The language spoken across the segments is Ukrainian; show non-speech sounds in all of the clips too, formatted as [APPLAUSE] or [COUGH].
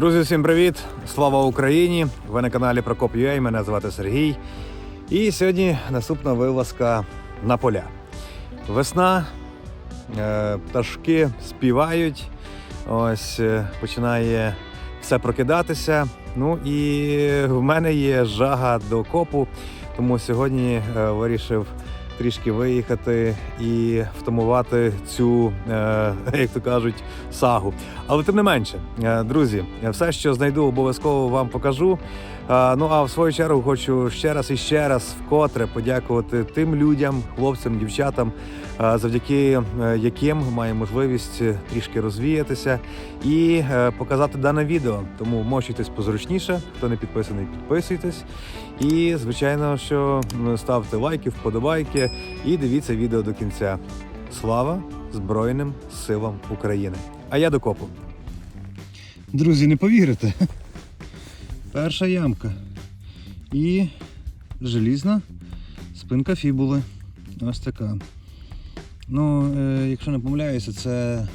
Друзі, всім привіт! Слава Україні! Ви на каналі Прокоп.ua, мене звати Сергій. І сьогодні наступна вилазка на поля. Весна, е, пташки співають, ось е, починає все прокидатися. Ну і в мене є жага до копу, тому сьогодні е, вирішив трішки виїхати і втамувати цю, е, [LAUGHS] як то кажуть, сагу. Але тим не менше, е, друзі, все, що знайду, обов'язково вам покажу. Е, Ну а в свою чергу хочу ще раз і ще раз вкотре подякувати тим людям, хлопцям, дівчатам, завдяки е, яким маю можливість е, трішки розвіятися і е, показати дане відео. Тому мочуйтесь позручніше. Хто не підписаний, підписуйтесь. І звичайно, що ставте лайки, вподобайки і дивіться відео до кінця. Слава Збройним силам України! А я до копу. Друзі, не повірите. Перша ямка. І желізна спинка фібули. Ось така. Ну, е, якщо не помиляюся, це,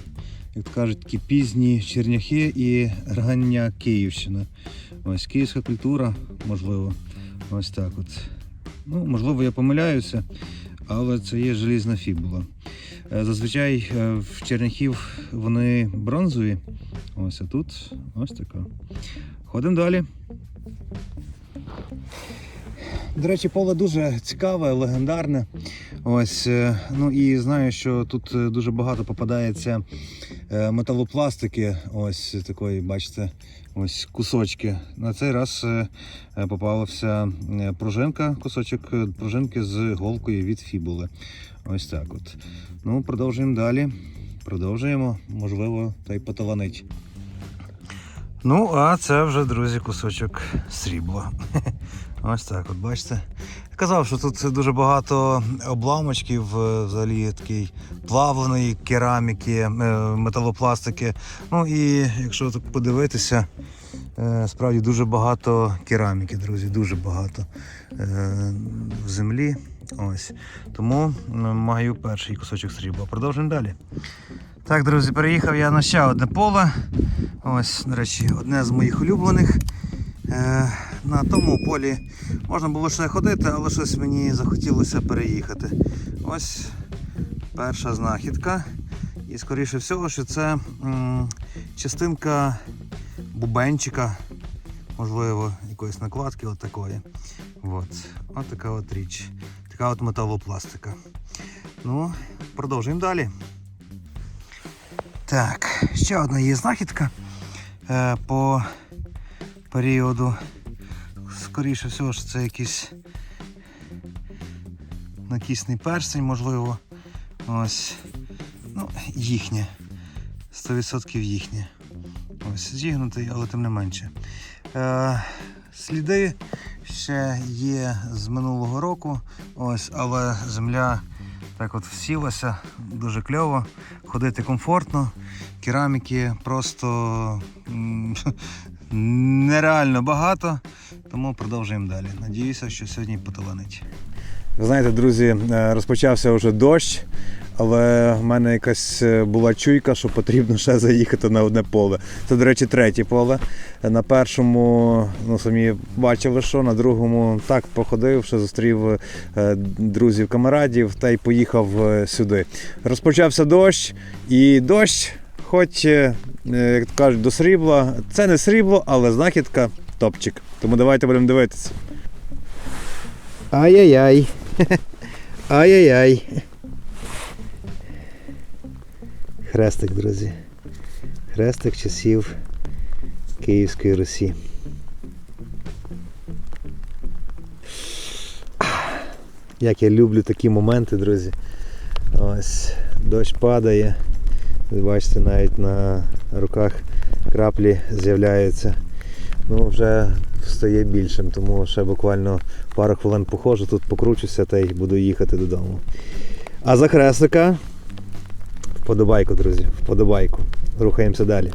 як кажуть, такі пізні черняхи і рання Київщина. Ось київська культура, можливо. Ось так от. Ну, можливо, я помиляюся, але це є желізна фібула. Е, Зазвичай е, в черняхів вони бронзові. Ось а тут ось така. Ходимо далі. До речі, поле дуже цікаве, легендарне. Ось, е, ну і знаю, що тут е, дуже багато попадається е, металопластики. Ось такої, бачите, ось кусочки. На цей раз попалася пружинка, кусочок пружинки з голкою від фібули. Ось так от. Ну, продовжуємо далі. Продовжуємо, можливо, та й поталанить. Ну, а це вже, друзі, кусочок срібла. [LAUGHS] Ось так, от бачите. Казав, що тут дуже багато обламочків, е, взагалі такий плавленої кераміки, е, металопластики. Ну і якщо так подивитися, е, справді дуже багато кераміки, друзі, дуже багато в землі. Ось. Тому маю перший кусочок срібла. Продовжуємо далі. Так, друзі, переїхав я на ще одне поле. Ось, до речі, одне з моїх улюблених. На тому полі можна було ще ходити, але щось мені захотілося переїхати. Ось перша знахідка. І скоріше всього, що це м, частинка бубенчика, можливо, якоїсь накладки от. От. от така от річ. Така от металопластика. Ну, продовжуємо далі. Так, ще одна є знахідка е, по періоду. Скоріше всього, що це якийсь накісний перстень, можливо. Ось. Ну, їхнє. 100% їхнє. Ось, зігнутий, але тим не менше. Е, сліди ще є з минулого року. Ось, але земля так от всілася, дуже кльово. Ходити комфортно. Кераміки просто [LAUGHS] нереально багато, тому продовжуємо далі. Надіюся, що сьогодні поталанить. Ви знаєте, друзі, е, розпочався вже дощ, але в мене якась е, була чуйка, що потрібно ще заїхати на одне поле. Це, до речі, третє поле. На першому, ну самі бачили, що на другому так походив, ще зустрів е, друзів камарадів та й поїхав сюди. Розпочався дощ, і дощ, хоч, е, як то кажуть, до срібла. Це не срібло, але знахідка топчик. Тому давайте будемо дивитися. Ай-яй-яй. Ай-яй-яй. Хрестик, друзі. Хрестик часів Київської Русі. Як я люблю такі моменти, друзі. Ось дощ падає. Ви бачите, навіть на руках краплі з'являються. Ну, вже стає більшим, тому ще буквально пару хвилин походжу, тут покручуся та й буду їхати додому. А за хрестика вподобайку, друзі, вподобайку. Рухаємося далі.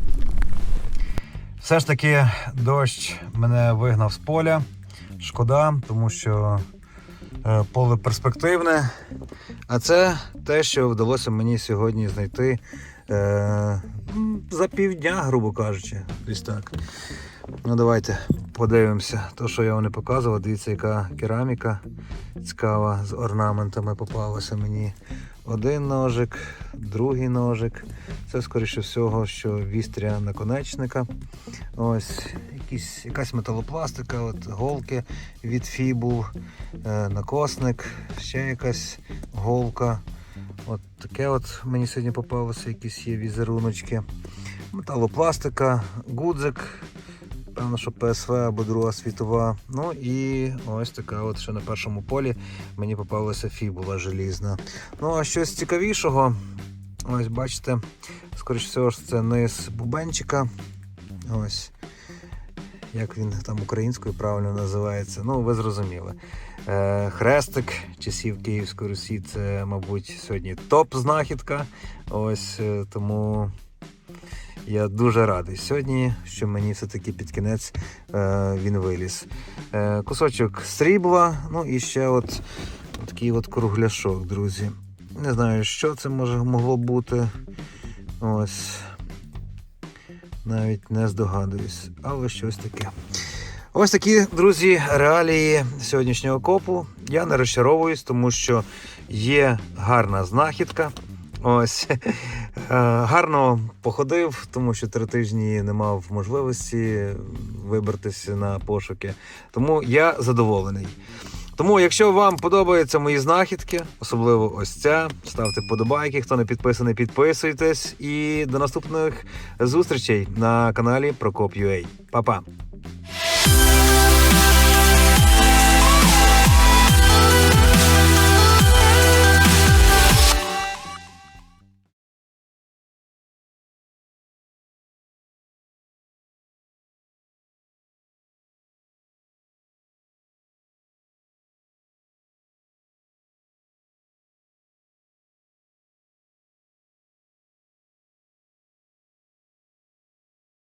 Все ж таки дощ мене вигнав з поля. Шкода, тому що е, поле перспективне. А це те, що вдалося мені сьогодні знайти за півдня, грубо кажучи. Десь так. Ну, давайте подивимося. То, що я вам не показував, дивіться, яка кераміка цікава з орнаментами попалася мені. Один ножик, другий ножик. Це, скоріше всього, що вістря наконечника. Ось якісь, якась металопластика, от, голки від фібул, е, накосник, ще якась голка. От таке от мені сьогодні попалося, якісь є візеруночки. Металопластика, гудзик, певно, що ПСВ або Друга світова. Ну і ось така от ще на першому полі мені попалася фібула желізна. Ну а щось цікавішого, ось бачите, скоріш всього це низ бубенчика. Ось. Як він там українською правильно називається, ну ви зрозуміли. Е, хрестик часів Київської Русі це, мабуть, сьогодні топ-знахідка. Ось е, тому я дуже радий сьогодні, що мені все-таки під кінець е, він виліз. Кусочок срібла, ну і ще от такий от кругляшок, друзі. Не знаю, що це може могло бути. Ось. Навіть не здогадуюсь, але щось таке. Ось такі, друзі, реалії сьогоднішнього копу. Я не розчаровуюсь, тому що є гарна знахідка. Ось [LAUGHS] Е, гарно походив, тому що три тижні не мав можливості вибратися на пошуки. Тому я задоволений. Тому, якщо вам подобаються мої знахідки, особливо ось ця, ставте подобайки. Хто не підписаний, підписуйтесь. І до наступних зустрічей на каналі Прокоп.ua. Па-па!